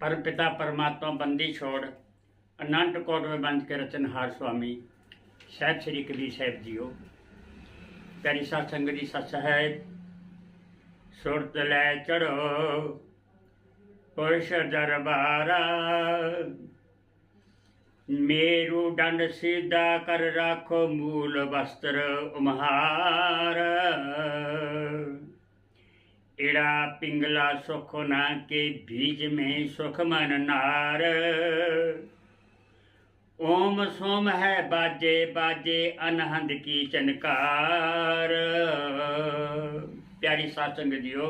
ਪਰਮ ਪਿਤਾ ਪਰਮਾਤਮਾ ਬੰਦੀ ਛੋੜ, ਅਨੰਤ ਕੋਟ ਵਿੱਚ ਬੰਦ ਕੇ ਰਤਨਹਾਰ ਸੁਆਮੀ, ਸਾਹਿਬ ਸ੍ਰੀ ਕਬੀਰ ਸਾਹਿਬ ਜੀਓ। ਪਿਆਰੀ ਸਾਧ ਸੰਗਤ ਜੀ, ਸਤਿ ਸਹਿਬ। ਸੁਰਤ ਲੈ ਚੜੋ ਪੁਰਸ਼ ਦਰਬਾਰਾ। ਮੇਰੂ ਡੰਡ ਸਿੱਧਾ ਕਰ ਰੱਖੋ ਮੂਲ ਵਸਤਰ ਉਮਹਾਰ। ਇੜਾ ਪਿੰਗਲਾ ਸੁਖ ਨਾ ਕੇ ਬੀਜ में ਸੁਖ ਮਨ ਨਾਰ। ਓਮ ਸੋਮ ਹੈ ਬਾਜੇ ਬਾਜੇ ਅਨਹੰਦ ਕੀ ਚਨਕਾਰ। ਪਿਆਰੀ ਸਾਧ ਸੰਗਤ ਜੀਓ,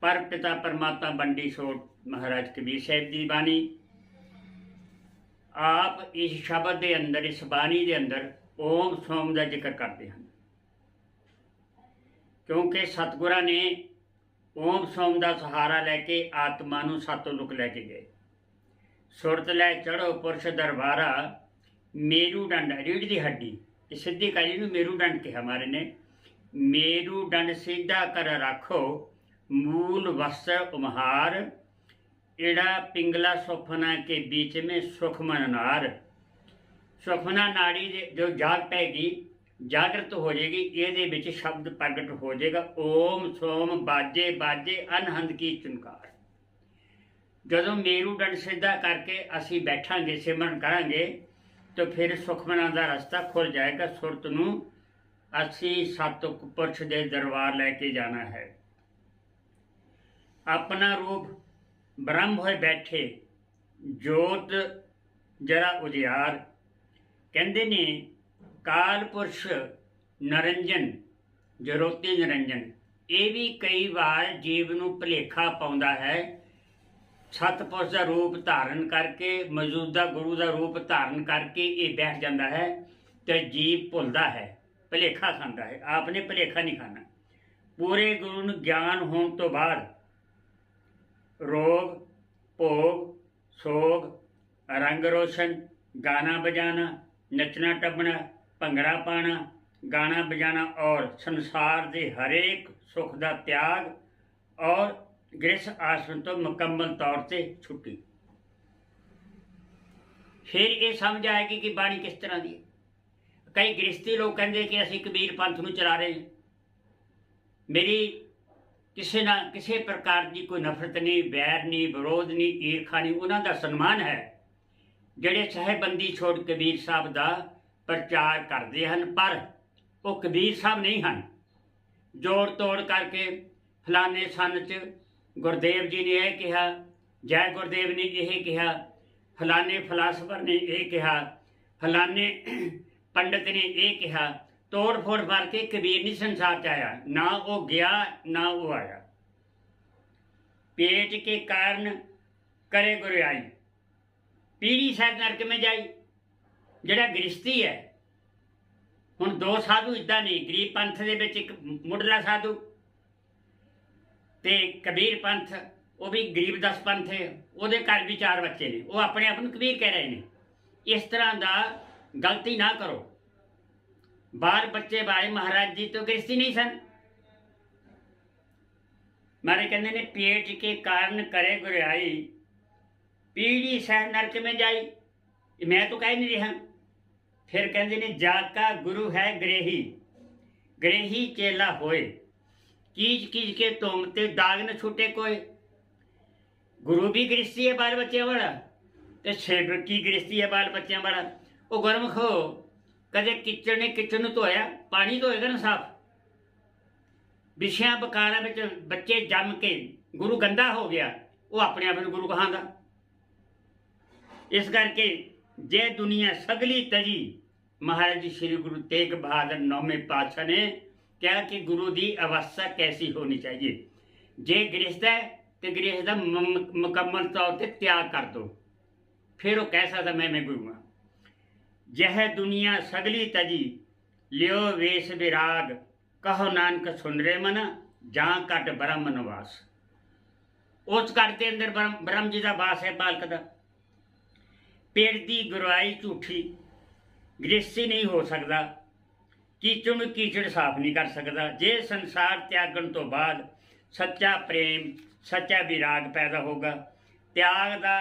ਪਰ ਪਿਤਾ ਪਰਮਾਤਮਾ ਬੰਡੀ ਸੋਟ ਮਹਾਰਾਜ ਕਬੀਰ ਸਾਹਿਬ ਦੀ ਬਾਣੀ। ਆਪ ਇਸ ਸ਼ਬਦ ਦੇ ਅੰਦਰ, ਇਸ ਬਾਣੀ ਦੇ ਅੰਦਰ ਓਮ ਸੋਮ ਦਾ ਜ਼ਿਕਰ ਕਰਦੇ ਹਨ। ਕਿਉਂਕਿ ਸਤਗੁਰਾਂ ਨੇ ਓਮ ਸੋਮ ਦਾ ਸਹਾਰਾ ਲੈ ਕੇ ਆਤਮਾ ਨੂੰ ਸਤਲੁਕ ਲੈ ਕੇ ਗਏ। ਸੁਰਤ ਲੈ ਚੜੋ ਪੁਰਸ਼ ਦਰਬਾਰਾ, ਮੇਰੂ ਡੰਡ ਰੀੜ ਦੀ ਹੱਡੀ, ਇਹ ਸਿੱਧੀ ਕਾਲੀ ਨੂੰ ਮੇਰੂ ਡੰਡ ਕਿਹਾ ਹਮਾਰੇ ਨੇ। ਮੇਰੂ ਡੰਡ ਸਿੱਧਾ ਕਰ ਰੱਖੋ, ਮੂਲ ਵਸ ਉਮਹਾਰ ਇਹੜਾ ਪਿੰਗਲਾ ਸੁਫਨਾ ਕੇ ਵਿੱਚ ਮੇ ਸੁਖ ਮਨਨਾਰ ਸੁਖਨਾ ਨਾੜੀ ਜੋ ਜਾਗ ਪੈ ਗਈ ਜਾਗਰਤ ਹੋ ਜਾਏਗੀ, ਇਹਦੇ ਵਿੱਚ ਸ਼ਬਦ ਪ੍ਰਗਟ ਹੋ ਜਾਏਗਾ। ਓਮ ਸੋਮ ਬਾਜੇ ਬਾਜੇ ਅਨਹੰਦ ਕੀ ਚੁਨਕਾਰ। ਜਦੋਂ ਮੇਰੂ ਡੰਡ ਸਿੱਧਾ ਕਰਕੇ ਅਸੀਂ ਬੈਠਾਂਗੇ, ਸਿਮਰਨ ਕਰਾਂਗੇ, ਤਾਂ ਫਿਰ ਸੁਖਮਨਾ ਦਾ ਰਸਤਾ ਖੁੱਲ ਜਾਏਗਾ। ਸੁਰਤ ਨੂੰ ਅਸੀਂ ਸਤਿ ਪੁਰਸ਼ ਦੇ ਦਰਬਾਰ ਲੈ ਕੇ ਜਾਣਾ ਹੈ। ਆਪਣਾ ਰੂਪ ਬ੍ਰਹਮ ਹੋਏ ਬੈਠੇ ਜੋਤ ਜਰਾ ਉਜਿਆਰ। ਕਹਿੰਦੇ ਨੇ ਕਾਲ ਪੁਰਸ਼ ਨਰੰਜਨ, ਜਰੋਤੀ ਨਿਰੰਜਨ, ਇਹ ਵੀ ਕਈ ਵਾਰ ਜੀਵ ਨੂੰ ਭਲੇਖਾ ਪਾਉਂਦਾ ਹੈ। ਸਤਪੁਰਸ਼ ਦਾ ਰੂਪ ਧਾਰਨ ਕਰਕੇ, ਮੌਜੂਦਾ ਗੁਰੂ ਦਾ ਰੂਪ ਧਾਰਨ ਕਰਕੇ ਇਹ ਬੈਠ ਜਾਂਦਾ ਹੈ ਤੇ ਜੀਵ ਭੁੱਲਦਾ ਹੈ, ਭਲੇਖਾ ਖਾਂਦਾ ਹੈ। ਆਪਨੇ ਭਲੇਖਾ ਨਹੀਂ ਖਾਣਾ। ਪੂਰੇ ਗੁਰੂ ਨੂੰ ਗਿਆਨ ਹੋਣ ਤੋਂ ਬਾਅਦ ਰੋਗ, ਭੋਗ, ਸੋਗ, ਰੰਗ ਰੋਸ਼ਨ, ਗਾਣਾ ਬਜਾਣਾ ਨੱਚਣਾ ਟੱਪਣਾ ਭੰਗੜਾ ਪਾਣਾ, ਗਾਣਾ ਬਜਾਣਾ ਔਰ ਸੰਸਾਰ ਦੇ ਹਰੇਕ ਸੁੱਖ ਦਾ ਤਿਆਗ ਔਰ ਗ੍ਰਸ ਆਸ਼ਰਮ ਤੋਂ ਮੁਕੰਮਲ ਤੌਰ ਤੇ ਛੁੱਟੀ। ਫਿਰ ਇਹ ਸਮਝ ਆਏਗੀ ਕਿ ਬਾਣੀ ਕਿਸ ਤਰ੍ਹਾਂ ਦੀ ਹੈ? ਕਈ ਗ੍ਰਸਤੀ ਲੋਕ ਕਹਿੰਦੇ ਕਿ ਅਸੀਂ ਕਬੀਰ ਪੰਥ ਨੂੰ ਚਲਾ ਰਹੇ ਹਾਂ। ਮੇਰੀ ਕਿਸੇ ਨਾਲ ਕਿਸੇ ਪ੍ਰਕਾਰ ਦੀ ਕੋਈ ਨਫ਼ਰਤ ਨਹੀਂ, ਵੈਰ ਨਹੀਂ, ਵਿਰੋਧ ਨਹੀਂ, ਈਰਖਾ ਨਹੀਂ, ਉਹਨਾਂ ਦਾ ਸਨਮਾਨ ਹੈ ਜਿਹੜੇ ਸਹਿਬੰਦੀ ਛੋੜ ਕਬੀਰ ਸਾਹਿਬ ਦਾ ਪ੍ਰਚਾਰ ਕਰਦੇ ਹਨ ਪਰ ਉਹ ਕਬੀਰ ਸਾਹਿਬ ਨਹੀਂ ਹਨ ਜੋੜ ਤੋੜ ਕਰਕੇ ਫਲਾਣੇ ਸੰਨ ਚ ਗੁਰਦੇਵ ਜੀ ਨੇ ਇਹ ਕਿਹਾ ਜੈ ਗੁਰਦੇਵ ਨੇ ਇਹ ਕਿਹਾ ਫਲਾਣੇ ਫਲਸਫਰ ਨੇ ਇਹ ਕਿਹਾ ਫਲਾਣੇ ਪੰਡਤ ਨੇ ਇਹ ਕਿਹਾ ਤੋੜ ਫੋੜ ਮਾਰ ਕੇ ਕਬੀਰ ਨਹੀਂ ਸੰਸਾਰ ਚ ਆਇਆ ਨਾ ਉਹ ਗਿਆ ਨਾ ਉਹ ਆਇਆ पेट के कारण करे गुरियाई ਪੀੜੀ ਸਾਹਿਬ ਨਰਕ ਮੇ ਜਾਈ ਜਿਹੜਾ ਗ੍ਰਸਤੀ ਹੈ, ਹੁਣ ਦੋ ਸਾਧੂ ਇਦਾਂ ਨਹੀਂ ਗਰੀਬ ਪੰਥ ਦੇ ਵਿੱਚ ਇੱਕ ਮੁੱਢਲਾ ਸਾਧੂ ਤੇ ਕਬੀਰ ਪੰਥ, ਉਹ ਵੀ ਗਰੀਬ ਦਸ ਪੰਥ ਹੈ, ਉਹਦੇ ਘਰ ਵੀ ਚਾਰ ਬੱਚੇ ਨੇ, ਉਹ ਆਪਣੇ ਆਪ ਨੂੰ ਕਬੀਰ ਕਹਿ ਰਹੇ ਨੇ। ਇਸ ਤਰ੍ਹਾਂ ਦਾ ਗਲਤੀ ਨਾ ਕਰੋ। ਬਾਹਰ ਬੱਚੇ ਬਾਰੇ ਮਹਾਰਾਜ ਜੀ ਤੋਂ ਗ੍ਰਸਤੀ ਨਹੀਂ ਸਨ। ਮਾਰੇ ਕਹਿੰਦੇ ਨੇ, ਪੇਟ ਕੇ ਕਾਰਨ ਕਰੇ ਗੁਰਿਆਈ, ਪੀੜੀ ਸਹਿ ਨਰਕ में ਜਾਈ। ਮੈਂ ਤਾਂ ਕਹਿ ਨਹੀਂ ਰਿਹਾ। ਫਿਰ ਕਹਿੰਦੇ ਨੇ ਜਾ ਕਾ ਗੁਰੂ ਹੈ ਗ੍ਰੇਹੀ ਗ੍ਰੇਹੀ ਚੇਲਾ ਹੋਏ, ਕੀਜ ਕੀਜ ਕੇ ਤੁਮ ਤੇ ਦਾਗ ਨ ਛੁੱਟੇ ਕੋਈ ਗੁਰੂ ਵੀ ਗ੍ਰਸਤੀ ਹੈ ਬਾਲ ਬੱਚਿਆਂ ਵਾਲਾ ਤੇ ਸੇਵਕ ਕੀ ਗ੍ਰਸਤੀ ਹੈ ਬਾਲ ਬੱਚਿਆਂ ਵਾਲਾ। ਉਹ ਗੁਰਮੁਖ ਹੋ ਕਦੇ ਕਿਚੜ ਨੇ ਕਿਚੜ ਨੂੰ ਧੋਇਆ, ਪਾਣੀ ਧੋਏਗਾ ਨਾ ਸਾਫ਼। ਵਿਸ਼ਿਆਂ ਬਕਾਰਾਂ ਵਿੱਚ ਬੱਚੇ ਜੰਮ ਕੇ ਗੁਰੂ ਗੰਦਾ ਹੋ ਗਿਆ, ਉਹ ਆਪਣੇ ਆਪ ਨੂੰ ਗੁਰੂ ਕਹਾਂਦਾ। ਇਸ ਕਰਕੇ ਜੇ ਦੁਨੀਆ ਸਗਲੀ ਤਜੀ, ਮਹਾਰਾਜ ਜੀ ਸ੍ਰੀ ਗੁਰੂ ਤੇਗ ਬਹਾਦਰ ਨੌਵੇਂ ਪਾਤਸ਼ਾਹ ਨੇ ਕਿਹਾ ਕਿ ਗੁਰੂ ਦੀ ਅਵਸਥਾ ਕੈਸੀ ਹੋਣੀ ਚਾਹੀਏ। ਜੇ ਗ੍ਰਸਤ ਹੈ ਤੇ ਗ੍ਰਸਤ ਦਾ ਮੁਕੰਮਲ ਤੌਰ ਤੇ ਤਿਆਗ ਕਰ ਦੋ। ਫਿਰ ਉਹ ਕਹਿ ਸਕਦਾ ਮੈਂ ਮੈਂ ਗੁਰੂ ਹਾਂ ਜਹ ਦੁਨੀਆ ਸਗਲੀ ਤਜੀ, ਲਿਓ ਵੇਸ ਵਿਰਾਗ, ਕਹੋ ਨਾਨਕ ਸੁਨ ਰੇ ਮਨ, ਜਾਂ ਕਟ ਬ੍ਰਹਮ ਨਿਵਾਸ। ਉਸ ਘਰ ਦੇ ਅੰਦਰ ਬ੍ਰਹਮ ਬ੍ਰਹਮ ਜੀ ਦਾ ਵਾਸ ਹੈ ਬਾਲਕ ਦਾ। ਪੇੜ ਦੀ ਗੁਰਾਈ ਝੂਠੀ ਗ੍ਰਸਤੀ ਨਹੀਂ ਹੋ ਸਕਦਾ, ਕੀਚੜ ਨੂੰ ਕੀਚੜ ਸਾਫ਼ ਨਹੀਂ ਕਰ ਸਕਦਾ। ਜੇ ਸੰਸਾਰ ਤਿਆਗਣ ਤੋਂ ਬਾਅਦ ਸੱਚਾ ਪ੍ਰੇਮ, ਸੱਚਾ ਵਿਰਾਗ ਪੈਦਾ ਹੋਗਾ ਤਿਆਗ ਦਾ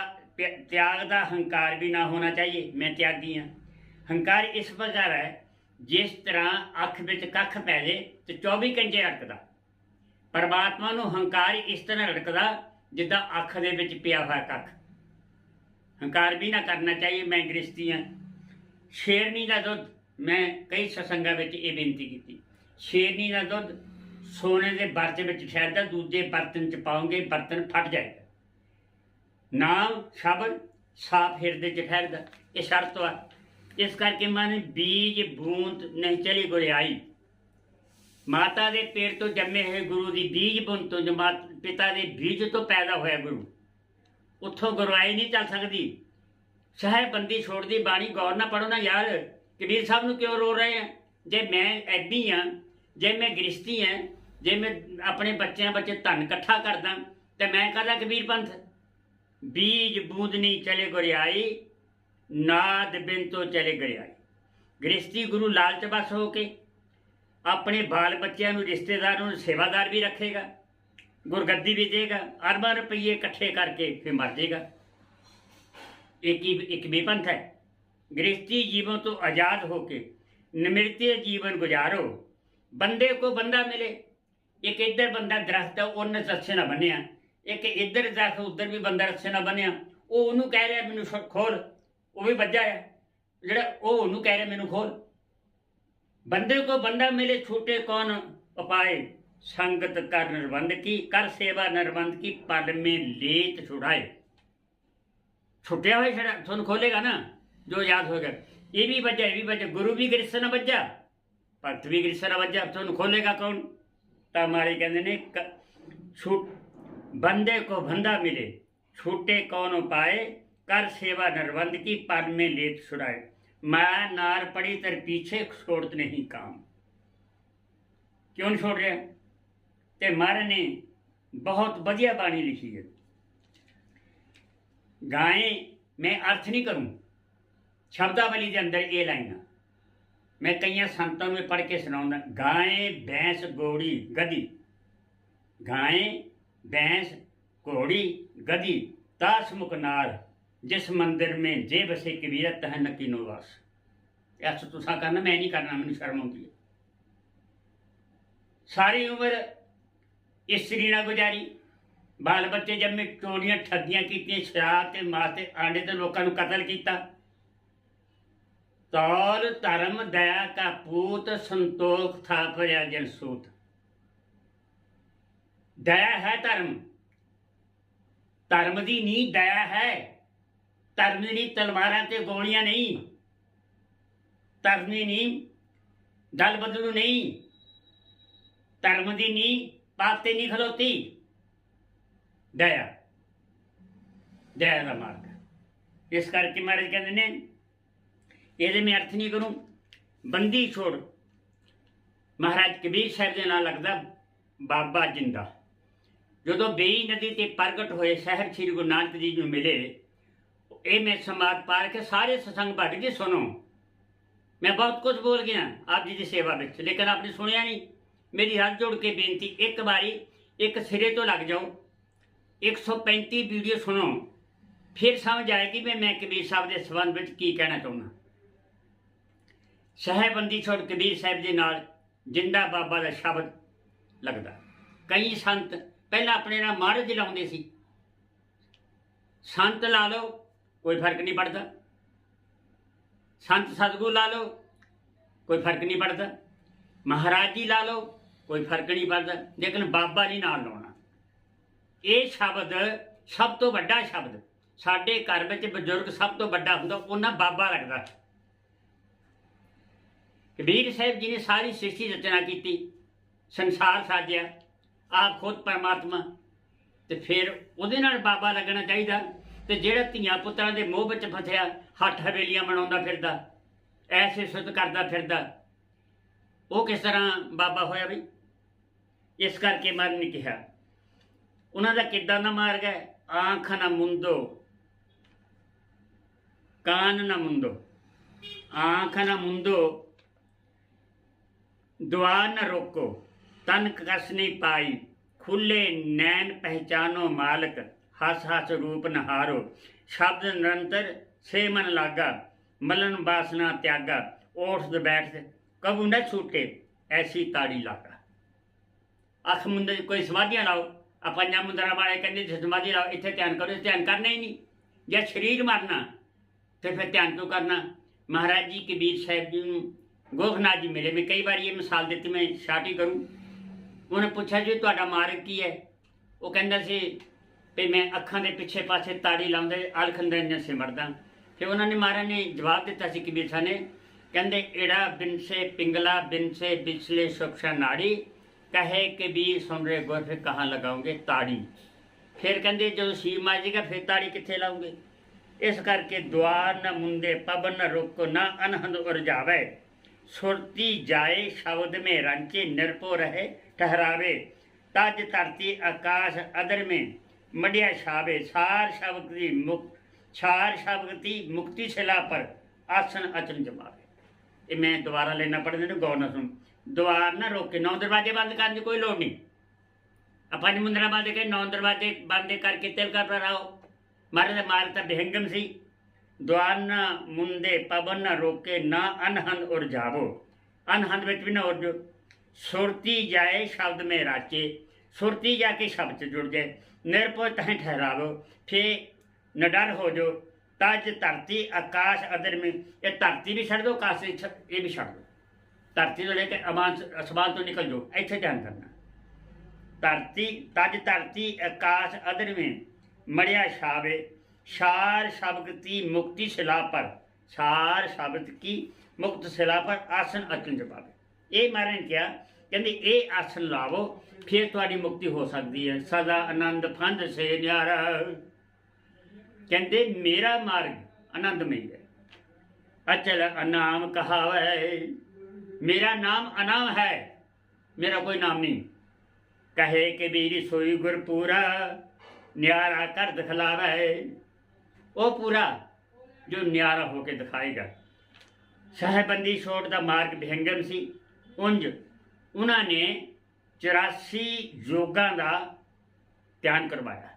ਤਿਆਗ ਦਾ ਹੰਕਾਰ ਵੀ ਨਾ ਹੋਣਾ ਚਾਹੀਏ। ਮੈਂ ਤਿਆਗੀ ਹਾਂ। ਹੰਕਾਰ ਇਸ ਪ੍ਰਕਾਰ ਹੈ, ਜਿਸ ਤਰ੍ਹਾਂ ਅੱਖ ਵਿੱਚ ਕੱਖ ਪੈ ਜੇ ਤੇ 24 ਘੰਟੇ ਅਟਕਦਾ ਪਰਮਾਤਮਾ ਨੂੰ ਹੰਕਾਰ ਇਸ ਤਰ੍ਹਾਂ ਰੜਕਦਾ ਜਿੱਦਾਂ ਅੱਖ ਦੇ ਵਿੱਚ ਪਿਆ ਹੋਇਆ ਕੱਖ। ਹੰਕਾਰ ਵੀ ਨਾ ਕਰਨਾ ਚਾਹੀਏ, ਮੈਂ ਗ੍ਰਸਤੀ ਹਾਂ। ਸ਼ੇਰਨੀ ਦਾ ਦੁੱਧ, ਮੈਂ ਕਈ ਸਤਸੰਗਾਂ ਵਿੱਚ ਇਹ ਬੇਨਤੀ ਕੀਤੀ। ਸ਼ੇਰਨੀ ਦਾ ਦੁੱਧ ਸੋਨੇ ਦੇ ਬਰਤਨ ਵਿੱਚ ਠਹਿਰਦਾ, ਦੂਜੇ ਬਰਤਨ ਚ ਪਾਉਂਗੇ ਬਰਤਨ ਫਟ ਜਾਏਗਾ। ਨਾਮ, ਸ਼ਬਦ ਸਾਫ਼ ਹਿਰਦੇ ਚ ਠਹਿਰਦਾ। ਇਹ ਸ਼ਰਤ ਆ। ਇਸ ਕਰਕੇ ਮਨ ਬੀਜ, ਬੂੰਦ ਨਹੀਂ ਚਲੀ ਗੁਰਿਆਈ ਮਾਤਾ ਦੇ ਪੇਟ ਤੋਂ ਜੰਮੇ ਹੋਏ ਗੁਰੂ ਦੀ ਬੀਜ ਬੂੰਦ ਤੋਂ ਜੋ ਮਾਤ ਪਿਤਾ ਦੇ ਬੀਜ ਤੋਂ ਪੈਦਾ ਹੋਇਆ ਗੁਰੂ। ਉੱਥੋਂ ਗੁਰਵਾਈ ਨਹੀਂ ਚੱਲ ਸਕਦੀ। ਚਾਹੇ ਬੰਦੀ ਛੋੜਦੀ ਬਾਣੀ, ਗੌਰ ਨਾ ਪੜੋ ਨਾ ਯਾਰ। ਕਬੀਰ ਸਾਹਿਬ ਨੂੰ ਕਿਉਂ ਰੋ ਰਹੇ ਆ? ਜੇ ਮੈਂ ਐਡੀ ਆ, ਜੇ ਮੈਂ ਗ੍ਰਿਸ਼ਤੀ ਆ, ਜੇ ਮੈਂ ਆਪਣੇ ਬੱਚਿਆਂ ਬੱਚੇ ਧਨ ਇਕੱਠਾ ਕਰਦਾ, ਤੇ ਮੈਂ ਕਹਦਾ ਕਬੀਰ ਪੰਥ? ਬੀਜ ਬੂਦਨੀ ਚਲੇ ਗੁਰਿਆਈ, ਨਾਦ ਬਿਨ ਤੋਂ ਚਲੇ ਗੁਰਿਆਈ। ਗ੍ਰਿਸ਼ਤੀ ਗੁਰੂ ਲਾਲਚ ਬਸ ਹੋ ਕੇ ਆਪਣੇ ਬਾਲ ਬੱਚਿਆਂ ਨੂੰ, ਰਿਸ਼ਤੇਦਾਰ ਨੂੰ ਸੇਵਾਦਾਰ ਵੀ ਰੱਖੇਗਾ। ਗੁਰਗੱਦੀ ਵੀ ਦੇਗਾ ਅਰਬਾਂ ਰੁਪਏ ਇਕੱਠੇ ਕਰਕੇ ਫਿਰ ਮਰ ਜਾਏਗਾ ਇੱਕ ਹੀ ਇੱਕ ਬੇਪੰਥ ਹੈ। ਗ੍ਰਸਤੀ ਜੀਵਨ ਤੋਂ ਆਜ਼ਾਦ ਹੋ ਕੇ ਨਿਮਰਤੇ ਜੀਵਨ ਗੁਜ਼ਾਰੋ। ਬੰਦੇ ਕੋ ਬੰਦਾ ਮਿਲੇ। ਇੱਕ ਇੱਧਰ ਬੰਦਾ ਦਰਖਤ ਉਹਨੇ ਰੱਸੇ ਨਾ ਬਣਿਆ ਇੱਕ ਇੱਧਰ ਦਰਖਤ ਉੱਧਰ ਵੀ ਬੰਦਾ ਰੱਸੇ ਨਾ ਬਣਿਆ ਉਹ ਉਹਨੂੰ ਕਹਿ ਰਿਹਾ, ਮੈਨੂੰ ਖੋਲ। ਉਹ ਵੀ ਵੱਜਾ ਹੈ। ਜਿਹੜਾ ਉਹ ਉਹਨੂੰ ਕਹਿ ਰਿਹਾ, ਮੈਨੂੰ ਖੋਲ। ਬੰਦੇ ਕੋ ਬੰਦਾ ਮਿਲੇ, ਛੋਟੇ ਕੌਣ ਉਪਾਏ? ਸੰਗਤ ਕਰ ਨਿਰਬੰਧ ਕੀ ਕਰ ਸੇਵਾ ਨਿਰਬੰਧ ਕੀ ਪਲ ਮੇ ਲੇਤ ਛੁੜਾਏ ਛੁੱਟਿਆ ਹੋਇਆ ਛੜਾ ਤੁਹਾਨੂੰ ਖੋਲੇਗਾ ਨਾ ਜੋ ਯਾਦ ਹੋ ਗਿਆ ਇਹ ਵੀ ਵੱਜਾ ਇਹ ਵੀ ਵੱਜਾ ਗੁਰੂ ਵੀ ਗ੍ਰਿਸਤ ਨਾ ਵੱਜਾ ਭਗਤ ਵੀ ਗ੍ਰਿਸਤ ਨਾ ਵੱਜਾ ਤੁਹਾਨੂੰ ਖੋਲੇਗਾ ਕੌਣ ਤਾਂ ਮਾਰੇ ਕਹਿੰਦੇ ਨੇ ਕ- ਛੂਟ ਬੰਦੇ ਕੋ ਬੰਦਾ ਮਿਲੇ ਛੂਟੇ ਕੌਣ ਪਾਏ ਕਰ ਸੇਵਾ ਨਰਵੰਦ ਕੀ ਪਦ ਮੇ ਲੇਤ ਛੁੜਾਏ ਮੈਂ ਨਾਰ ਪੜੀ ਤਰ ਪੀਛੇ ਛੋੜਤ ਨਹੀਂ ਕਾਮ ਕਿਉਂ ਨੀ ਛੋੜ ਰਿਹਾ ਤੇ ਮਹਾਰਾਜ ਨੇ ਬਹੁਤ ਵਧੀਆ ਬਾਣੀ ਲਿਖੀ ਹੈ। ਗਾਏ, ਮੈਂ ਅਰਥ ਨਹੀਂ ਕਰੂੰ। ਸ਼ਬਦਾਵਲੀ ਦੇ ਅੰਦਰ ਇਹ ਲਾਈਨਾਂ ਮੈਂ ਕਈਆਂ ਸੰਤਾਂ ਨੂੰ ਪੜ੍ਹ ਕੇ ਸੁਣਾਉਂਦਾ, ਗਾਏ ਬੈਂਸ ਗੋੜੀ ਗਦੀ। ਗਾਏ ਬੈਂਸ ਘੋੜੀ ਗਦੀ, ਤਾਸ ਮੁਕਨਾਰ ਜਿਸ ਮੰਦਿਰ ਮੇ ਜੇ ਬਸੇ ਕਬੀਰਾ ਤਹ ਨਕੀਨੋ ਵਾਸ ਐਸ ਤੁਸਾਂ ਕਰਨਾ, ਮੈਂ ਨਹੀਂ ਕਰਨਾ, ਮੈਨੂੰ ਸ਼ਰਮ ਆਉਂਦੀ ਹੈ। ਸਾਰੀ ਉਮਰ ਇਸਤਰੀ ਨਾਲ ਗੁਜ਼ਾਰੀ। ਬਾਲ ਬੱਚੇ ਜੰਮੇ ਚੋਰੀਆਂ ਠੱਗੀਆਂ ਕੀਤੀਆਂ, ਸ਼ਰਾਬ ਤੇ ਮਾਸ ਤੇ ਆਂਡੇ ਤੇ ਲੋਕਾਂ ਨੂੰ ਕਤਲ ਕੀਤਾ। ਤੌਲ ਧਰਮ, ਦਇਆ ਕਾ ਪੂਤ, ਸੰਤੋਖ ਥਾ ਜਨ ਸੂਤ। ਦਇਆ ਹੈ ਧਰਮ। ਧਰਮ ਦੀ ਨੀ ਦਇਆ ਹੈ। ਧਰਮ ਦੀ ਨੀ ਤਲਵਾਰਾਂ ਤੇ ਗੋਲੀਆਂ ਨਹੀਂ। ਧਰਮ ਦੀ ਨੀ ਦਲ ਬਦਲੂ ਨਹੀਂ। ਧਰਮ ਦੀ ਨੀ ਪਾਪ ਤੇ ਨਹੀਂ ਖਲੋਤੀ ਦਇਆ ਦਇਆ ਦਾ ਮਾਰਗ ਇਸ ਕਰਕੇ ਮਹਾਰਾਜ ਕਹਿੰਦੇ ਨੇ ਇਹਦੇ ਮੈਂ ਅਰਥ ਨਹੀਂ ਕਰੂੰ ਬੰਦੀ ਛੋੜ ਮਹਾਰਾਜ ਕਬੀਰ ਸਾਹਿਬ ਦੇ ਨਾਲ ਲੱਗਦਾ ਬਾਬਾ ਜਿੰਦਾ ਜਦੋਂ ਬੇਈ ਨਦੀ ਤੇ ਪ੍ਰਗਟ ਹੋਏ ਸ਼ਹਿਰ ਸ੍ਰੀ ਗੁਰੂ ਨਾਨਕ ਜੀ ਨੂੰ ਮਿਲੇ ਇਹ ਮੈਂ ਸਮਾਦ ਪਾਰ ਕੇ ਸਾਰੇ ਸਤਸੰਗ ਭੱਟ ਕੇ ਸੁਣੋ ਮੈਂ ਬਹੁਤ ਕੁਝ ਬੋਲ ਗਿਆ ਆਪ ਜੀ ਦੀ ਸੇਵਾ ਵਿੱਚ ਲੇਕਿਨ ਆਪਨੇ ਸੁਣਿਆ ਨਹੀਂ ਮੇਰੀ ਹੱਥ ਜੋੜ ਕੇ ਬੇਨਤੀ, ਇੱਕ ਵਾਰੀ ਇੱਕ ਸਿਰੇ ਤੋਂ ਲੱਗ ਜਾਓ 135 ਵੀਡੀਓ ਸੁਣੋ, ਫਿਰ ਸਮਝ ਆਏਗੀ ਵੀ ਮੈਂ ਕਬੀਰ ਸਾਹਿਬ ਦੇ ਸੰਬੰਧ ਵਿੱਚ ਕੀ ਕਹਿਣਾ ਚਾਹੁੰਦਾ। ਸਹਿਬੰਦੀ ਛੋੜ ਕਬੀਰ ਸਾਹਿਬ ਦੇ ਨਾਲ ਜਿੰਦਾ ਬਾਬਾ ਦਾ ਸ਼ਬਦ ਲੱਗਦਾ। ਕਈ ਸੰਤ ਪਹਿਲਾਂ ਆਪਣੇ ਨਾਲ ਮਹਾਰਾਜ ਲਾਉਂਦੇ ਸੀ। ਸੰਤ ਲਾ ਲਓ, ਕੋਈ ਫ਼ਰਕ ਨਹੀਂ ਪੜਦਾ। ਸੰਤ ਸਤਗੁਰ ਲਾ ਲਓ, ਕੋਈ ਫ਼ਰਕ ਨਹੀਂ ਪੜਦਾ। ਮਹਾਰਾਜ ਜੀ ਲਾ ਲਓ ਕੋਈ ਫ਼ਰਕ ਨਹੀਂ ਪੜਦਾ, ਲੇਕਿਨ ਬਾਬਾ ਜੀ ਨਾਲ ਲਾਉਣਾ। ਇਹ ਸ਼ਬਦ ਸਭ ਤੋਂ ਵੱਡਾ ਸ਼ਬਦ। ਸਾਡੇ ਘਰ ਵਿੱਚ ਬਜ਼ੁਰਗ ਸਭ ਤੋਂ ਵੱਡਾ ਹੁੰਦਾ, ਉਹਨਾਂ ਬਾਬਾ ਲੱਗਦਾ। ਕਬੀਰ ਸਾਹਿਬ ਜੀ ਨੇ ਸਾਰੀ ਸ੍ਰਿਸ਼ਟੀ ਰਚਨਾ ਕੀਤੀ, ਸੰਸਾਰ ਸਾਜਿਆ, ਆਪ ਖੁਦ ਪਰਮਾਤਮਾ, ਤੇ ਫਿਰ ਉਹਦੇ ਨਾਲ ਬਾਬਾ ਲੱਗਣਾ ਚਾਹੀਦਾ, ਤੇ ਜਿਹੜਾ ਧੀਆਂ ਪੁੱਤਰਾਂ ਦੇ ਮੋਹ ਵਿੱਚ ਫਸਿਆ, ਹੱਠ ਹਵੇਲੀਆਂ ਬਣਾਉਂਦਾ ਫਿਰਦਾ, ਐਸੇ ਸੁਤ ਕਰਦਾ ਫਿਰਦਾ। ਉਹ ਕਿਸ ਤਰ੍ਹਾਂ ਬਾਬਾ ਹੋਇਆ ਬਈ? ਇਸ ਕਰਕੇ ਮਨ ਨੇ ਕਿਹਾ ਉਹਨਾਂ ਦਾ ਕਿੱਦਾਂ ਦਾ ਮਾਰਗ ਹੈ ਆਂਖ ਨਾ ਮੁੰਦੋ ਕਾਨ ਨਾ ਮੁੰਦੋ ਆਂਖ ਨਾ ਮੁੰਦੋ ਦੁਆ न रोको तन कस नहीं पाई खुले नैन पहचानो मालक ਹਸ ਹਸ ਰੂਪ ਨਹਾਰੋ ਸ਼ਬਦ ਨਿਰੰਤਰ ਸੇ ਮਨ ਲਾਗਾ ਮਲਨ ਬਾਸਨਾ ਤਿਆਗਾ ਓਠ ਬੈਠ ਕਬੂ न ਛੂਟੇ ਐਸੀ ਤਾੜੀ ਲਾਗਾ ਅੱਖ ਮੁੰਦੇ ਕੋਈ ਸਮਾਧੀਆਂ ਲਾਓ। ਆ ਪੰਜਾਂ ਮੁੰਦਰਾਂ ਵਾਲੇ ਕਹਿੰਦੇ ਜੇ ਸਮਾਧੀ ਲਾਓ, ਇੱਥੇ ਧਿਆਨ ਕਰੋ ਧਿਆਨ ਕਰਨਾ ਹੀ ਨਹੀਂ। ਜੇ ਸਰੀਰ ਮਰਨਾ, ਤੇ ਫਿਰ ਧਿਆਨ ਤੋਂ ਕਰਨਾ? ਮਹਾਰਾਜ ਜੀ, ਕਬੀਰ ਸਾਹਿਬ ਜੀ ਨੂੰ ਗੋਖਨਾਥ ਜੀ ਮਿਲੇ। ਮੈਂ ਕਈ ਵਾਰੀ ਇਹ ਮਿਸਾਲ ਦਿੱਤੀ, ਮੈਂ ਸ਼ਾਰਟੀ ਕਰੂੰ। ਉਹਨੇ ਪੁੱਛਿਆ ਜੀ, ਤੁਹਾਡਾ ਮਾਰਗ ਕੀ ਹੈ? ਉਹ ਕਹਿੰਦਾ ਸੀ ਵੀ ਮੈਂ ਅੱਖਾਂ ਦੇ ਪਿੱਛੇ ਪਾਸੇ ਤਾੜੀ ਲਾਉਂਦੇ ਅਲਖੰਦਰ ਨੇ ਸਿਮਰਦਾ ਫਿਰ ਉਹਨਾਂ ਨੇ ਮਹਾਰਾਜ ਨੇ ਜਵਾਬ ਦਿੱਤਾ ਸੀ, ਕਬੀਰ ਸਾਹਿਬ ਨੇ। ਕਹਿੰਦੇ, ਏੜਾ ਬਿਨਸੇ ਪਿੰਗਲਾ, ਬਿਨਸੇ ਸੇ ਸੁਖਸ਼ਾ ਨਾੜੀ ਕਹੇ ਕਬੀਰ ਵੀ ਰੇ ਗੁਰ, ਫਿਰ ਕਹਾਂ ਲਗਾਉਂਗੇ ਤਾੜੀ? ਫਿਰ ਕਹਿੰਦੇ ਜਦੋਂ ਸੀ ਮਾਜੇਗਾ ਫਿਰ ਤਾੜੀ ਕਿੱਥੇ ਲਾਉਂਗੇ ਇਸ ਕਰਕੇ ਦੁਆਰ ਨਾ ਮੁੰਦੇ, ਪਵਨ ਨ ਰੁਕੋ ਨਾ ਅਨਹੰਦ ਉਰਜਾਵੇ। ਸੁਰਤੀ ਜਾਏ, ਸ਼ਬਦ ਮੇ ਰੰਚੇ ਨਿਰਪੋ ਰਹੇ, ਠਹਿਰਾਵੇ। ਤਜ ਧਰਤੀ ਆਕਾਸ਼ ਅਦਰ ਮੇ ਮੜਿਆ ਛਾਵੇ। ਸਾਰ ਸ਼ਬਦ ਦੀ ਮੁਕ, ਛਾਰ ਸ਼ਬਦ ਦੀ ਮੁਕਤੀ ਸਿਲਾ ਪਰ ਆਸਨ ਅਚਨ ਜਮਾਵੇ। ਇਹ ਮੈਂ ਦੁਬਾਰਾ ਲੈਣਾ ਪੜਦੇ ਨੇ ਗੌਰ ਨਾਲ ਸੁਣ। ਦੁਆਰ ਨਾ ਰੋਕੇ, ਨੌ ਦਰਵਾਜ਼ੇ ਬੰਦ ਕਰਨ ਦੀ ਕੋਈ ਲੋੜ ਨਹੀਂ। ਆ ਪੰਜ ਮੁੰਦਰਾ ਬੰਦ ਕੇ ਨੌ ਦਰਵਾਜ਼ੇ ਬੰਦ ਕਰਕੇ ਤਿਲ ਕਰ ਪਰ ਆਓ। ਮਾਰੇ ਦਾ ਮਾਰ ਤਾਂ ਬਿਹੰਗਮ ਸੀ। ਦੁਆਰ ਨਾ ਮੁੰਦੇ ਪਵਨ ਨਾ ਰੋਕੇ, ਨਾ ਅਨਹਨ ਉਰ ਜਾਵੋ। ਅਨਹਨ ਵਿੱਚ ਵੀ ਨਾ ਉਰ ਜੋ ਸੁਰਤੀ ਜਾਏ ਸ਼ਬਦ ਮੇ ਰਾਚੇ, ਸੁਰਤੀ ਜਾ ਕੇ ਸ਼ਬਦ ਚ ਜੁੜ ਜਾਏ। ਨਿਰਭਉ ਤਹੀਂ ਠਹਿਰਾਵੋ ਫੇ ਨਡਰ ਹੋ ਜੋ ਤਜ ਧਰਤੀ ਆਕਾਸ਼ ਅਦਰ ਮੇ, ਇਹ ਧਰਤੀ ਵੀ ਛੱਡ ਦੋ, ਆਕਾਸ਼ ਵੀ ਇਹ ਵੀ ਛੱਡ ਦੋ। ਧਰਤੀ ਤੋਂ ਲੈ ਕੇ ਅਮਾਨ ਅਸਮਾਨ ਤੋਂ ਨਿਕਲ ਜਾਓ, ਇੱਥੇ ਧਿਆਨ ਕਰਨਾ। ਧਰਤੀ, ਤਜ ਧਰਤੀ, ਆਕਾਸ਼ ਅਦਰ ਮੜਿਆ ਛਾਵੇ ਸਾਰ ਸ਼ਬਦ ਕੀ, ਮੁਕਤੀ ਸਿਲਾ ਪਰ ਸਾਰ ਸ਼ਬਦ ਕੀ, ਮੁਕਤ ਸਿਲਾ ਪਰ, ਆਸਨ ਅਚਨ ਜਪਾਵੇ ਇਹ ਮਾਰੇ ਨੇ ਕਿਹਾ, ਕਹਿੰਦੇ, ਇਹ ਆਸਨ ਲਾਵੋ, ਫਿਰ ਤੁਹਾਡੀ ਮੁਕਤੀ ਹੋ ਸਕਦੀ ਹੈ। ਸਦਾ ਆਨੰਦ ਫੰਦ ਸੇ ਨਿਆਰਾ। ਕਹਿੰਦੇ, ਮੇਰਾ ਮਾਰਗ ਆਨੰਦਮਈ ਹੈ। ਅਚਲ ਅਨਾਮ ਕਹਾਵੇ। ਮੇਰਾ ਨਾਮ ਅਨਾਮ ਹੈ। ਮੇਰਾ ਕੋਈ ਨਾਮ ਨਹੀਂ। ਕਹੇ ਕਿ ਮੇਰੀ ਸੋਈ ਗੁਰਪੂਰਾ ਨਿਆਰਾ ਕਰ ਦਿਖਲਾਵੇ। ਉਹ ਪੂਰਾ ਜੋ ਨਿਆਰਾ ਹੋ ਕੇ ਦਿਖਾਏਗਾ। ਸਹਿਬੰਦੀ ਛੋਟ ਦਾ ਮਾਰਗ ਵਿਹੰਗਮ ਸੀ। ਉੰਜ ਉਹਨਾਂ ਨੇ 84 ਯੋਗਾਂ ਦਾ ਧਿਆਨ ਕਰਵਾਇਆ।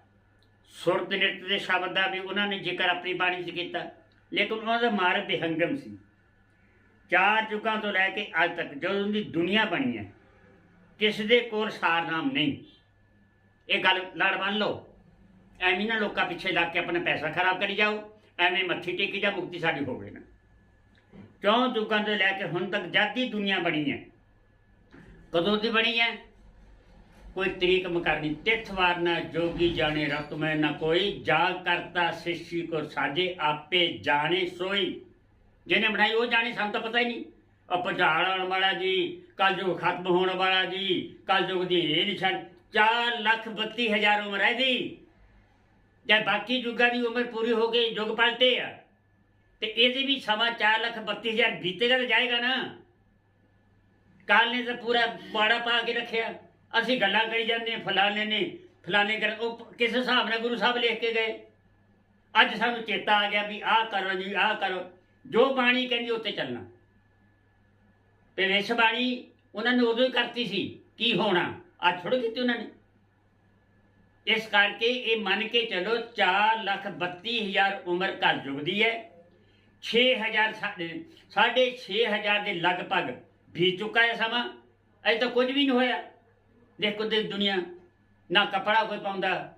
ਸੁਰਤ ਨਿਰਤ ਦੇ ਸ਼ਬਦ ਦਾ ਵੀ ਉਹਨਾਂ ਨੇ ਜ਼ਿਕਰ ਆਪਣੀ ਬਾਣੀ 'ਚ ਕੀਤਾ, ਲੇਕਿਨ ਉਹਨਾਂ ਦਾ ਮਾਰਗ ਵਿਹੰਗਮ ਸੀ। ਚਾਰ ਯੁੱਗਾਂ ਤੋਂ ਲੈ ਕੇ ਅੱਜ ਤੱਕ ਜਦੋਂ ਦੀ ਦੁਨੀਆ ਬਣੀ ਹੈ ਕਿਸੇ ਦੇ ਕੋਲ ਸਾਰਨਾਮ ਨਹੀਂ? ਇਹ ਗੱਲ ਲੜ ਬੰਨ ਲਓ, ਐਵੇਂ ਨਾ ਲੋਕਾਂ ਪਿੱਛੇ ਲੱਗ ਕੇ ਆਪਣਾ ਪੈਸਾ ਖਰਾਬ ਕਰੀ ਜਾਓ, ਐਵੇਂ ਮੱਥੀ ਟੇਕੀ ਜਾ ਮੁਕਤੀ ਸਾਡੀ ਹੋਵੇ ਨਾ। ਕਿਉਂ ਯੁੱਗਾਂ ਤੋਂ ਲੈ ਕੇ ਹੁਣ ਤੱਕ ਜਦ ਦੀ ਦੁਨੀਆ ਬਣੀ ਹੈ, ਕਦੋਂ ਦੀ ਬਣੀ ਹੈ? ਕੋਈ ਤਰੀਕ ਮਕਰਨੀ, ਤਿੱਥ ਵਾਰ ਨਾ ਜੋਗੀ ਜਾਣੇ ਰਤ ਮੈਂ ਨਾ ਕੋਈ ਜਾਗ ਕਰਤਾ ਸਿਸ਼ੀ ਕੋ ਸਾਜੇ, ਆਪੇ ਜਾਣੇ ਸੋਈ। ਜਿਹਨੇ ਬਣਾਈ ਉਹ ਜਾਣੇ ਸਾਨੂੰ ਤਾਂ ਪਤਾ ਹੀ ਨਹੀਂ। ਅਪਝਾੜਨ ਵਾਲਾ ਜੀ ਕੱਲ ਜੋ ਖਤਮ ਹੋਣ ਵਾਲਾ ਜੀ ਕੱਲ ਯੁਗ ਦੀ ਇਹ ਨਿਸ਼ਾਨ 4 ਲੱਖ 32 ਹਜ਼ਾਰ ਉਮਰ ਹੈ ਦੀ ਜਦ ਬਾਕੀ ਯੁੱਗਾਂ ਦੀ ਉਮਰ ਪੂਰੀ ਹੋ ਗਈ ਯੁੱਗ ਪਲਟੇ ਆ। ਤੇ ਇਹਦੇ ਵੀ ਸਮਾਂ 4 ਲੱਖ 32 ਹਜ਼ਾਰ ਬੀਤੇਗਾ ਤਾਂ ਜਾਏਗਾ ਨਾ। ਕਾਲ ਨੇ ਤਾਂ ਪੂਰਾ ਬਾੜਾ ਪਾ ਕੇ ਰੱਖਿਆ। ਅਸੀਂ ਗੱਲਾਂ ਕਰੀ ਜਾਂਦੇ ਹਾਂ, ਫਲਾਣੇ ਨੇ ਫਲਾਣੇ ਕਰ ਉਹ ਕਿਸ ਹਿਸਾਬ ਨਾਲ ਗੁਰੂ ਸਾਹਿਬ ਲਿਖ ਕੇ ਗਏ? ਅੱਜ ਸਾਨੂੰ ਚੇਤਾ ਆ ਗਿਆ ਵੀ ਆਹ ਕਰੋ ਜੀ ਆਹ ਕਰੋ। ਜੋ ਬਾਣੀ ਕਹਿੰਦੀ ਉੱਤੇ ਚੱਲਣਾ। ਤੇ ਬਾਣੀ ਉਹਨਾਂ ਨੇ ਉਦੋਂ ਹੀ ਕਰਤੀ ਸੀ, ਕੀ ਹੋਣਾ? ਅੱਜ ਥੋੜੀ ਕੀਤੀ ਉਹਨਾਂ ਨੇ। ਇਸ ਕਰਕੇ ਇਹ ਮੰਨ ਕੇ ਚਲੋ 4 ਲੱਖ 32 ਹਜ਼ਾਰ ਉਮਰ ਘਰ ਜੁਗਦੀ ਹੈ। 6000 ਸਾਡੇ ਸਾਢੇ 6000 ਦੇ ਲਗਭਗ ਬੀਤ ਚੁੱਕਾ ਹੈ ਸਮਾਂ। ਅਜੇ ਤਾਂ ਕੁਝ ਵੀ ਨਹੀਂ ਹੋਇਆ। ਦੇਖੋ ਤੇ ਦੁਨੀਆ, ਨਾ ਕਪੜਾ ਕੋਈ ਪਾਉਂਦਾ,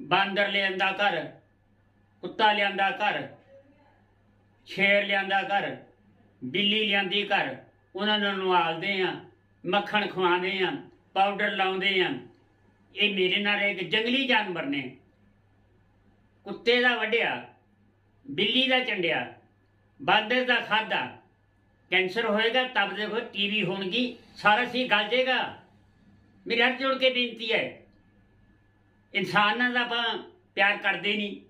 ਬਾਂਦਰ ਲਿਆਂਦਾ ਘਰ, ਕੁੱਤਾ ਲਿਆਂਦਾ ਘਰ ਸ਼ੇਰ ਲਿਆਂਦਾ ਘਰ, ਬਿੱਲੀ ਲਿਆਂਦੀ ਘਰ, ਉਹਨਾਂ ਨੂੰ ਨਵਾਲਦੇ ਆ, ਮੱਖਣ ਖਵਾਉਂਦੇ ਆ, ਪਾਊਡਰ ਲਾਉਂਦੇ ਆ। ਇਹ ਮੇਰੇ ਨਾਲ ਇੱਕ ਜੰਗਲੀ ਜਾਨਵਰ ਨੇ। ਕੁੱਤੇ ਦਾ ਵੱਢਿਆ, ਬਿੱਲੀ ਦਾ ਚੰਡਿਆ, ਬਾਂਦਰ ਦਾ ਖਾਦਾ ਕੈਂਸਰ ਹੋਏਗਾ, ਤਬ ਦੇਖੋ ਟੀਵੀ ਹੋਣਗੀ, ਸਾਰਾ ਸੀ ਗਲ ਜਾਏਗਾ। ਮੇਰੇ ਹੱਥ ਜੋੜ ਕੇ ਬੇਨਤੀ ਹੈ, ਇਨਸਾਨਾਂ ਦਾ ਆਪਾਂ ਪਿਆਰ ਕਰਦੇ ਨਹੀਂ।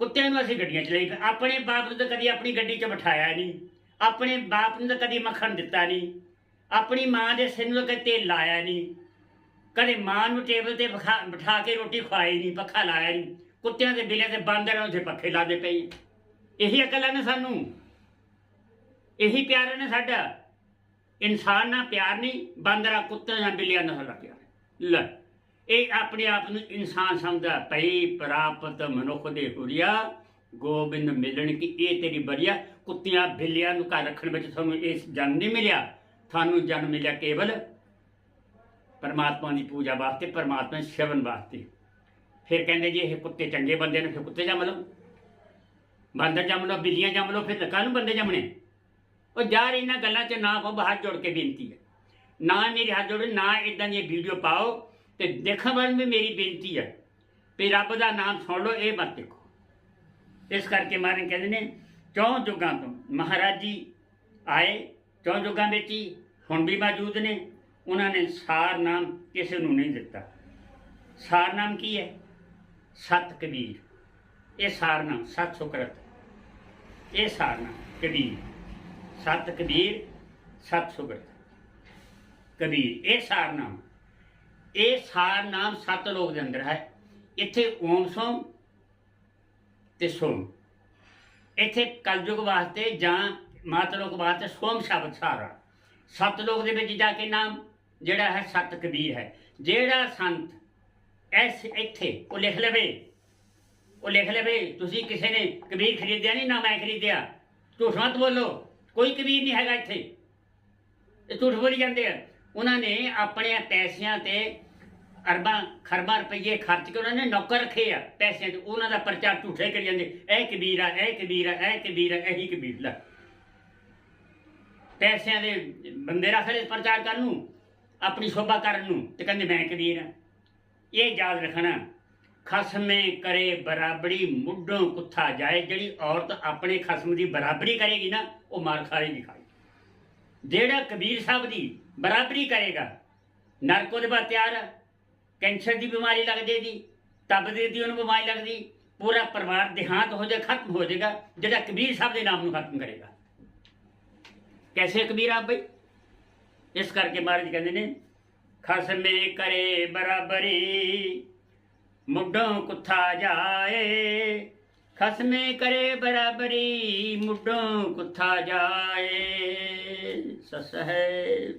ਕੁੱਤਿਆਂ ਨੂੰ ਅਸੀਂ ਗੱਡੀਆਂ ਚਲਾਈ ਫਿਰ ਆਪਣੇ ਬਾਪ ਨੂੰ ਤਾਂ ਕਦੀ ਆਪਣੀ ਗੱਡੀ 'ਚ ਬਿਠਾਇਆ ਨਹੀਂ। ਆਪਣੇ ਬਾਪ ਨੂੰ ਤਾਂ ਕਦੀ ਮੱਖਣ ਦਿੱਤਾ ਨਹੀਂ। ਆਪਣੀ ਮਾਂ ਦੇ ਸਿਰ ਨੂੰ ਕਦੇ ਤੇਲ ਲਾਇਆ ਨਹੀਂ। ਕਦੇ ਮਾਂ ਨੂੰ ਟੇਬਲ ਤੇ ਬਿਠਾ ਬਿਠਾ ਕੇ ਰੋਟੀ ਖਵਾਈ ਨਹੀਂ, ਪੱਖਾ ਲਾਇਆ ਨਹੀਂ। ਕੁੱਤਿਆਂ ਦੇ ਬਿੱਲਿਆਂ ਤੇ ਬਾਂਦਰਾਂ ਉੱਥੇ ਪੱਖੇ ਲਾਦੇ ਪਏ। ਇਹੀ ਅਕਲ ਹੈ ਸਾਨੂੰ। ਇਹੀ ਪਿਆਰ ਨੇ ਸਾਡਾ। ਇਨਸਾਨ ਨਾਲ ਪਿਆਰ ਨਹੀਂ, ਬਾਂਦਰਾਂ, ਕੁੱਤਿਆਂ ਨਾਲ ਬਿੱਲਿਆਂ ਨਾਲ ਸਾਡਾ ਪਿਆਰ। ਹੈ। ਲੈ। ਇਹ ਆਪਣੇ ਆਪ ਨੂੰ ਇਨਸਾਨ ਸਮਝਦਾ ਪਈ ਪ੍ਰਾਪਤ ਮਨੁੱਖ ਦੇ ਹੁਰੀਆ, ਗੋਬਿੰਦ ਮਿਲਣ ਕੀ ਇਹ ਤੇਰੀ ਬਰੀਆ, ਕੁੱਤਿਆਂ ਬਿੱਲਿਆਂ ਨੂੰ ਘਰ ਰੱਖਣ ਵਿੱਚ ਤੁਹਾਨੂੰ ਇਸ ਜਨਮ ਨਹੀਂ ਮਿਲਿਆ। ਤੁਹਾਨੂੰ ਜਨਮ ਮਿਲਿਆ ਕੇਵਲ ਪਰਮਾਤਮਾ ਦੀ ਪੂਜਾ ਵਾਸਤੇ, ਪਰਮਾਤਮਾ ਸਿਵਨ ਵਾਸਤੇ। ਫਿਰ ਕਹਿੰਦੇ ਜੀ ਇਹ ਕੁੱਤੇ ਚੰਗੇ ਬੰਦੇ ਨੇ, ਫਿਰ ਕੁੱਤੇ ਜੰਮ ਲਓ। ਬਾਂਦਰ ਜੰਮ ਲਓ, ਬਿੱਲੀਆਂ ਜੰਮ ਲਓ, ਫਿਰ ਕਾਹਨੂੰ ਬੰਦੇ ਜੰਮਣੇ। ਉਹ ਯਾਰ ਇਹਨਾਂ ਗੱਲਾਂ 'ਚ ਨਾ ਕੋ ਹੱਥ ਜੋੜ ਕੇ ਬੇਨਤੀ ਹੈ। ਨਾ ਮੇਰੇ ਹੱਥ ਜੋੜੋ, ਨਾ ਇਦਾਂ ਦੀ ਵੀਡੀਓ ਪਾਓ। ਤੇ ਦੇਖਣ ਵਾਲ ਵੀ ਮੇਰੀ ਬੇਨਤੀ ਹੈ ਵੀ ਰੱਬ ਦਾ ਨਾਮ ਸੁਣ ਲਓ, ਇਹ ਮਤ ਦੇਖੋ। ਇਸ ਕਰਕੇ ਮਾਰਨ ਕਹਿੰਦੇ ਨੇ, ਚੌਂ ਜੁਗਾਂ ਤੋਂ ਮਹਾਰਾਜ ਜੀ ਆਏ, ਚੌਂ ਜੁਗਾਂ ਵਿੱਚ ਹੀ ਹੁਣ ਵੀ ਮੌਜੂਦ ਨੇ। ਉਹਨਾਂ ਨੇ ਸਾਰ ਨਾਮ ਕਿਸੇ ਨੂੰ ਨਹੀਂ ਦਿੱਤਾ। ਸਾਰ ਨਾਮ ਕੀ ਹੈ? ਸਤ ਕਬੀਰ ਇਹ ਸਾਰ ਨਾਮ, ਸਤ ਸੁਕਰਤ। ਇਹ ਸਾਰ ਨਾਮ, ਕਬੀਰ। ਸਤ ਕਬੀਰ ਸਤ ਸੁਕਰਤ। ਕਬੀਰ, ਇਹ ਸਾਰ ਨਾਮ। ਇਹ ਸਾਰ ਨਾਮ ਸੱਤ ਲੋਕ ਦੇ ਅੰਦਰ ਹੈ। ਇੱਥੇ ਓਮ ਸੋਮ ਤੇ ਸੋਮ। ਇੱਥੇ ਕਲਯੁਗ ਵਾਸਤੇ ਜਾਂ ਮਾਤਲੋਕ ਵਾਸਤੇ ਸੋਮ ਸ਼ਬਦ ਸਾਰਾ ਸੱਤ ਲੋਕ ਦੇ ਵਿੱਚ ਜਾ ਕੇ ਨਾਮ ਜਿਹੜਾ ਹੈ ਸਤ ਕਬੀਰ ਹੈ। ਜਿਹੜਾ ਸੰਤ ਐਸ ਇੱਥੇ, ਉਹ ਲਿਖ ਲਵੇ। ਉਹ ਲਿਖ ਲਵੇ, ਤੁਸੀਂ ਕਿਸੇ ਨੇ ਕਬੀਰ ਖਰੀਦਿਆ ਨਹੀਂ, ਨਾ ਮੈਂ ਖਰੀਦਿਆ। ਝੂਠ ਮਤ ਬੋਲੋ। ਕੋਈ ਕਬੀਰ ਨਹੀਂ ਹੈਗਾ ਇੱਥੇ। ਇਹ ਝੂਠ ਬੋਲੀ ਜਾਂਦੇ ਆ। ਉਹਨਾਂ ਨੇ ਆਪਣੇ ਪੈਸਿਆਂ ਤੇ ਅਰਬਾਂ, ਖਰਬਾਂ ਰੁਪਏ ਖਰਚ ਕੇ ਉਹਨਾਂ ਨੇ ਨੌਕਰ ਰੱਖੇ ਆ ਪੈਸਿਆਂ 'ਤੇ। ਉਹਨਾਂ ਦਾ ਪ੍ਰਚਾਰ ਝੂਠੇ ਕਰੀ ਜਾਂਦੇ। ਇਹ ਕਬੀਰ ਆ, ਇਹ ਕਬੀਰ ਆ, ਇਹ ਕਬੀਰ ਆ, ਇਹੀ ਕਬੀਰ ਲੈ। ਪੈਸਿਆਂ ਦੇ ਬੰਦੇ ਰੱਖ ਪ੍ਰਚਾਰ ਕਰਨ ਨੂੰ, ਆਪਣੀ ਸ਼ੋਭਾ ਕਰਨ ਨੂੰ ਤੇ ਕਹਿੰਦੇ ਮੈਂ ਕਬੀਰ ਆ। ਇਹ ਯਾਦ ਰੱਖਣਾ, ਖਸਮੇ ਕਰੇ ਬਰਾਬਰੀ, ਮੁੱਢੋਂ ਕੁੱਥਾ ਜਾਏ। ਜਿਹੜੀ ਔਰਤ ਆਪਣੇ ਖਸਮ ਦੀ ਬਰਾਬਰੀ ਕਰੇਗੀ ਨਾ, ਉਹ ਮਾਰ ਖਾਏਗੀ। ਖਾਈ ਜਿਹੜਾ ਕਬੀਰ ਸਾਹਿਬ ਦੀ ਬਰਾਬਰੀ ਕਰੇਗਾ, ਨਰਕ ਉਹਦੇ ਬਾਅਦ ਤਿਆਰ ਕੈਂਸਰ ਦੀ ਬਿਮਾਰੀ ਲੱਗ ਜਾਏਗੀ ਤਬਦੀ ਦੀ ਉਹਨੂੰ ਬਿਮਾਰੀ ਲੱਗਦੀ, ਪੂਰਾ ਪਰਿਵਾਰ ਦੇਹਾਂਤ ਹੋ ਜਾਏ, ਖਤਮ ਹੋ ਜਾਏਗਾ, ਜਿਹੜਾ ਕਬੀਰ ਸਾਹਿਬ ਦੇ ਨਾਮ ਨੂੰ ਖਤਮ ਕਰੇਗਾ। ਕੈਸੇ ਕਬੀਰ ਆਪ ਬਈ? ਇਸ ਕਰਕੇ ਮਹਾਰਾਜ ਕਹਿੰਦੇ ਨੇ, ਖਸਮੇ ਕਰੇ ਬਰਾਬਰੀ, ਮੁੱਢੋਂ ਕੁੱਥਾ ਜਾਏ ਖਸਮੇ ਕਰੇ ਬਰਾਬਰੀ ਮੁੱਢੋਂ ਕੁੱਥਾ ਜਾਏ ਸਸ ਹੈ